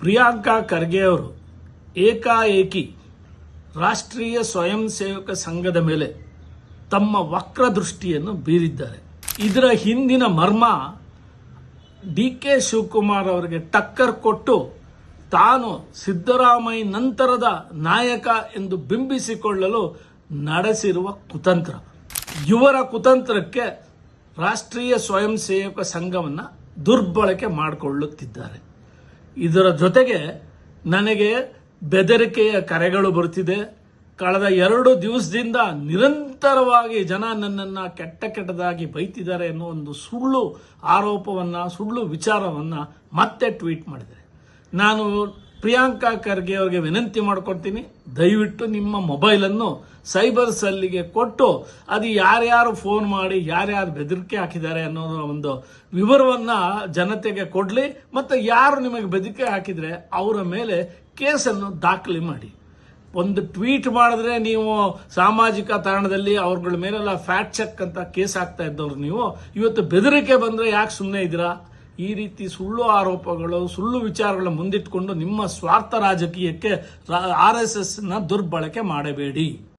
ಪ್ರಿಯಾಂಕಾ ಖರ್ಗೆ ಅವರು ಏಕಾಏಕಿ ರಾಷ್ಟ್ರೀಯ ಸ್ವಯಂ ಸೇವಕ ಸಂಘದ ಮೇಲೆ ತಮ್ಮ ವಕ್ರ ದೃಷ್ಟಿಯನ್ನು ಬೀರಿದ್ದಾರೆ. ಇದರ ಹಿಂದಿನ ಮರ್ಮ ಡಿ ಕೆ ಶಿವಕುಮಾರ್ ಅವರಿಗೆ ಟಕ್ಕರ್ ಕೊಟ್ಟು ತಾನು ಸಿದ್ದರಾಮಯ್ಯ ನಂತರದ ನಾಯಕ ಎಂದು ಬಿಂಬಿಸಿಕೊಳ್ಳಲು ನಡೆಸಿರುವ ಕುತಂತ್ರ. ಇವರ ಕುತಂತ್ರಕ್ಕೆ ರಾಷ್ಟ್ರೀಯ ಸ್ವಯಂ ಸೇವಕ ಸಂಘವನ್ನು ದುರ್ಬಳಕೆ ಮಾಡಿಕೊಳ್ಳುತ್ತಿದ್ದಾರೆ. ಇದರ ಜೊತೆಗೆ ನನಗೆ ಬೆದರಿಕೆಯ ಕರೆಗಳು ಬರುತ್ತಿದೆ. ಕಳೆದ ಎರಡು ದಿವಸದಿಂದ ನಿರಂತರವಾಗಿ ಜನ ನನ್ನನ್ನು ಕೆಟ್ಟ ಕೆಟ್ಟದಾಗಿ ಬೈತಿದ್ದಾರೆ ಅನ್ನೋ ಒಂದು ಸುಳ್ಳು ಆರೋಪವನ್ನು, ಸುಳ್ಳು ವಿಚಾರವನ್ನು ಮತ್ತೆ ಟ್ವೀಟ್ ಮಾಡಿದೆ. ನಾನು ಪ್ರಿಯಾಂಕಾ ಖರ್ಗೆ ಅವರಿಗೆ ವಿನಂತಿ ಮಾಡ್ಕೊಡ್ತೀನಿ, ದಯವಿಟ್ಟು ನಿಮ್ಮ ಮೊಬೈಲನ್ನು ಸೈಬರ್ ಸೆಲ್ಲಿಗೆ ಕೊಟ್ಟು ಅದು ಯಾರ್ಯಾರು ಫೋನ್ ಮಾಡಿ, ಯಾರ್ಯಾರು ಬೆದರಿಕೆ ಹಾಕಿದ್ದಾರೆ ಅನ್ನೋ ಒಂದು ವಿವರವನ್ನು ಜನತೆಗೆ ಕೊಡಲಿ, ಮತ್ತು ಯಾರು ನಿಮಗೆ ಬೆದರಿಕೆ ಹಾಕಿದರೆ ಅವರ ಮೇಲೆ ಕೇಸನ್ನು ದಾಖಲೆ ಮಾಡಿ. ಒಂದು ಟ್ವೀಟ್ ಮಾಡಿದ್ರೆ ನೀವು ಸಾಮಾಜಿಕ ತಾಣದಲ್ಲಿ ಅವ್ರಗಳ ಮೇಲೆಲ್ಲ ಫ್ಯಾಟ್ ಚೆಕ್ ಅಂತ ಕೇಸ್ ಹಾಕ್ತಾ ಇದ್ದವ್ರು ನೀವು, ಇವತ್ತು ಬೆದರಿಕೆ ಬಂದರೆ ಯಾಕೆ ಸುಮ್ಮನೆ ಇದ್ದೀರಾ? ಈ ರೀತಿ ಸುಳ್ಳು ಆರೋಪಗಳು, ಸುಳ್ಳು ವಿಚಾರಗಳ ಮುಂದಿಟ್ಕೊಂಡು ನಿಮ್ಮ ಸ್ವಾರ್ಥ ರಾಜಕೀಯಕ್ಕೆ ಆರ್ ಎಸ್ ಎಸ್ನ ದುರ್ಬಳಕೆ ಮಾಡಬೇಡಿ.